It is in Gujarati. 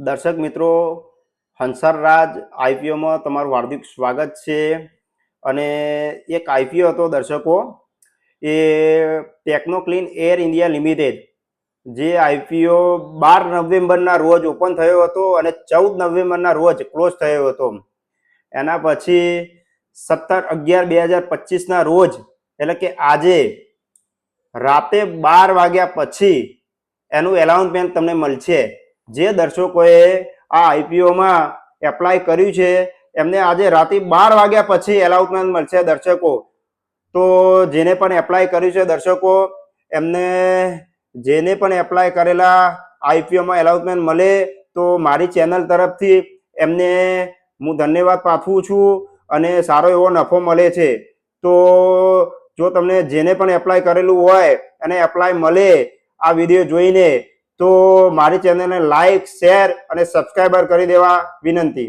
દર્શક મિત્રો, હંસર રાજ આઈપીઓમાં તમારું હાર્દિક સ્વાગત છે. અને એક આઈપીઓ હતો દર્શકો, એ ટેકનોક્લીન એર ઇન્ડિયા લિમિટેડ, જે આઈપીઓ બાર નવેમ્બરના રોજ ઓપન થયો હતો અને ચૌદ નવેમ્બરના રોજ ક્લોઝ થયો હતો. એના પછી સત્તર અગિયાર બે હજાર પચીસના રોજ, એટલે કે આજે, રાતે બાર વાગ્યા પછી એનું એલાઉન્સમેન્ટ તમને મળશે. જે દર્શકોએ આ આઈપીઓમાં એપ્લાય કર્યું છે, એમને આજે રાતે બાર વાગ્યા પછી એલાઉટમેન્ટ મળશે દર્શકો. તો જેને પણ એપ્લાય કર્યું છે દર્શકો, એમને જેને પણ એપ્લાય કરેલા આઈપીઓમાં એલાઉટમેન્ટ મળે, તો મારી ચેનલ તરફથી એમને હું ધન્યવાદ પાઠવું છું અને સારો એવો નફો મળે છે. તો જો તમને જેને પણ એપ્લાય કરેલું હોય અને એપ્લાય મળે આ વીડિયો જોઈને તો મારી ચેનલને લાઈક શેર અને સબસ્ક્રાઈબર કરી દેવા વિનંતી.